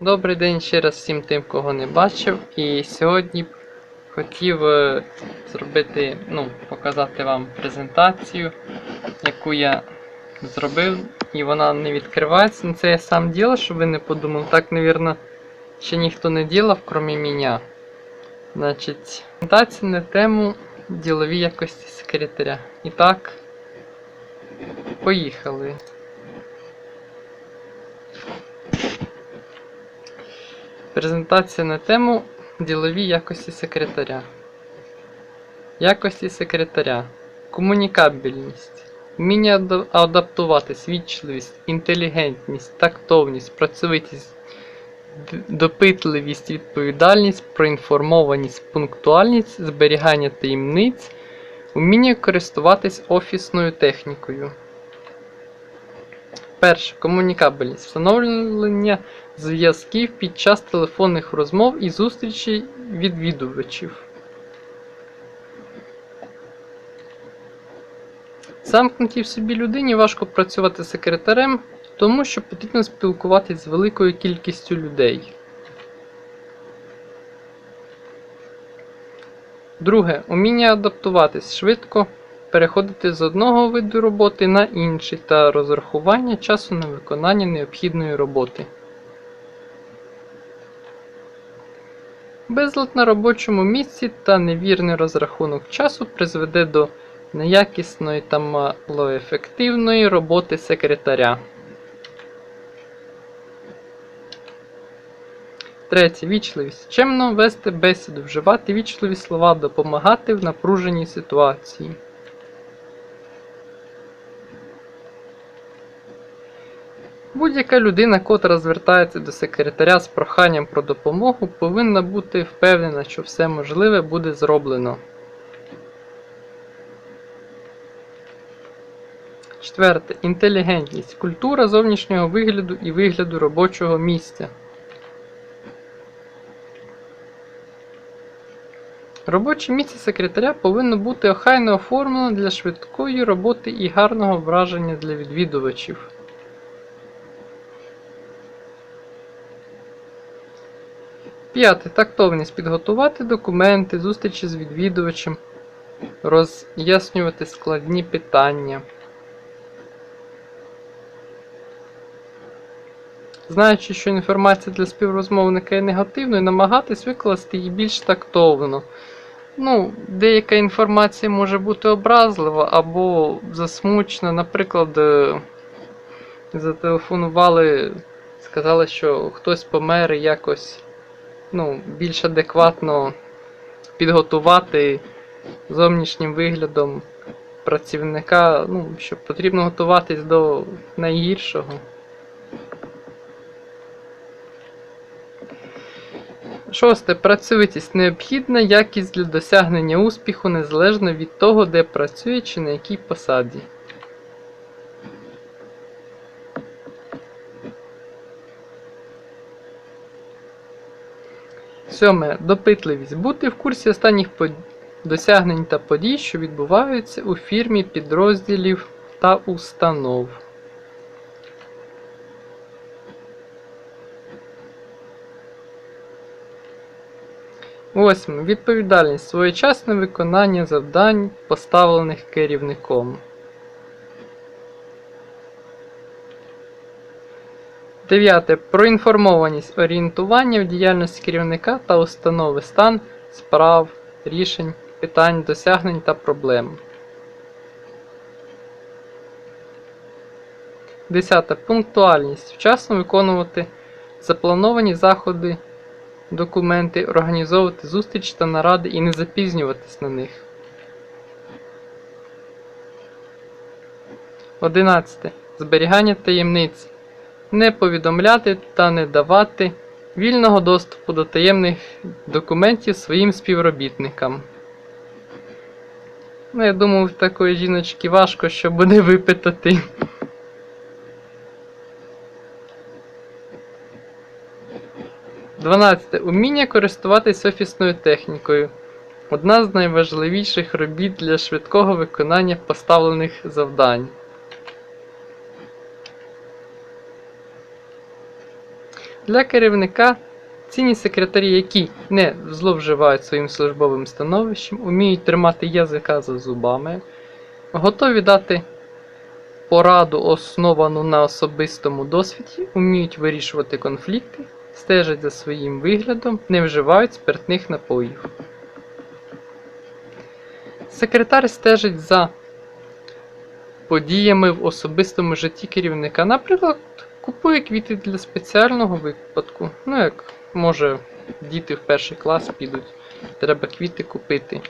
Добрий день ще раз всім тим, кого не бачив. І сьогодні хотів е, зробити, ну, показати вам презентацію, яку я зробив, і вона не відкривається. Ну, Це я сам ділав, щоб ви не подумали. Так, навірно, ще ніхто не ділав, крім мене. Значить, презентація на тему ділові якості секретаря. І так, поїхали. Презентація на тему ділові якості секретаря. Якості секретаря. Комунікабельність. Вміння ада- адаптуватись, вічливість, інтелігентність, тактовність, працьовитість, допитливість, відповідальність, проінформованість, пунктуальність, зберігання таємниць, вміння користуватись офісною технікою. Перше. Комунікабельність. Встановлення зв'язків під час телефонних розмов і зустрічей відвідувачів. Замкнутій в собі людині важко працювати секретарем, тому що потрібно спілкуватись з великою кількістю людей. Друге. Уміння адаптуватись швидко, переходити з одного виду роботи на інший та розрахування часу на виконання необхідної роботи. Безлад на робочому місці та невірний розрахунок часу призведе до неякісної та малоефективної роботи секретаря. Третє. Вічливість. Чемно вести бесіду, вживати вічливі слова, допомагати в напруженій ситуації. Будь-яка людина, котра звертається до секретаря з проханням про допомогу, повинна бути впевнена, що все можливе буде зроблено. Четверте. Інтелігентність. Культура зовнішнього вигляду і вигляду робочого місця. Робоче місце секретаря повинно бути охайно оформлено для швидкої роботи і гарного враження для відвідувачів. П'яте. Тактовність. Підготувати документи, зустрічі з відвідувачем, роз'яснювати складні питання. Знаючи, що інформація для співрозмовника є негативною, намагатись викласти її більш тактовно. Ну, деяка інформація може бути образлива або засмучена. Наприклад, е, зателефонували, сказали, що хтось помер якось ну, більш адекватно підготувати зовнішнім виглядом працівника, ну, що потрібно готуватись до найгіршого. Шосте. Працьовитість необхідна якість для досягнення успіху незалежно від того, де працює чи на якій посаді. Сьоме. Допитливість. Бути в курсі останніх досягнень та подій, що відбуваються у фірмі підрозділів та установ. Восьме. Відповідальність. Своєчасне виконання завдань, поставлених керівником. Дев'яте. Проінформованість. Орієнтування в діяльності керівника та установи стан, справ, рішень, питань, досягнень та проблем. Десяте. Пунктуальність. Вчасно виконувати заплановані заходи документи, організовувати зустріч та наради і не запізнюватись на них. 11. Зберігання таємниць. Не повідомляти та не давати вільного доступу до таємних документів своїм співробітникам. Ну, я думаю, в такої жіночки важко, що буде випитати. Дванадцяте. Уміння користуватись офісною технікою. Одна з найважливіших робіт для швидкого виконання поставлених завдань. Для керівника цінні секретарі, які не зловживають своїм службовим становищем, уміють тримати язика за зубами, готові дати пораду, основану на особистому досвіді, уміють вирішувати конфлікти, стежать за своїм виглядом, не вживають спиртних напоїв. Секретар стежить за подіями в особистому житті керівника. Наприклад, купує квіти для спеціального випадку. Ну, як може діти в перший клас підуть, треба квіти купити.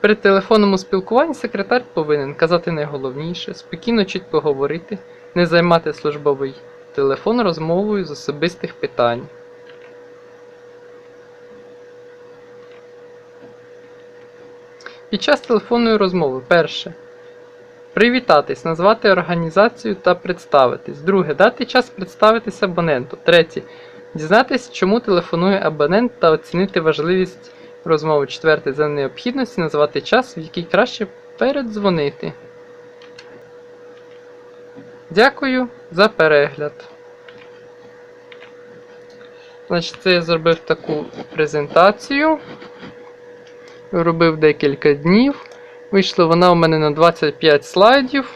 При телефонному спілкуванні секретар повинен казати найголовніше, спокійно чітко говорити, не займати службовий телефон розмовою з особистих питань. Під час телефонної розмови перше. Привітатись, назвати організацію та представитись. Друге. Дати час представитись абоненту. Третє. Дізнатись, чому телефонує абонент та оцінити важливість розмови. Четверте. За необхідності назвати час, в який краще передзвонити. Дякую за перегляд. Значить, це я зробив таку презентацію. Робив декілька днів. Вийшла вона у мене на 25 слайдів.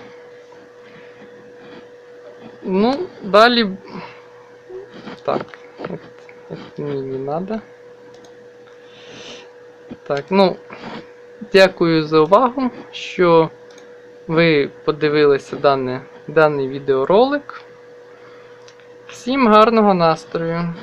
Ну, далі. Так, мені не треба. Так, ну, дякую за увагу, що ви подивилися дане, даний відеоролик. Всім гарного настрою!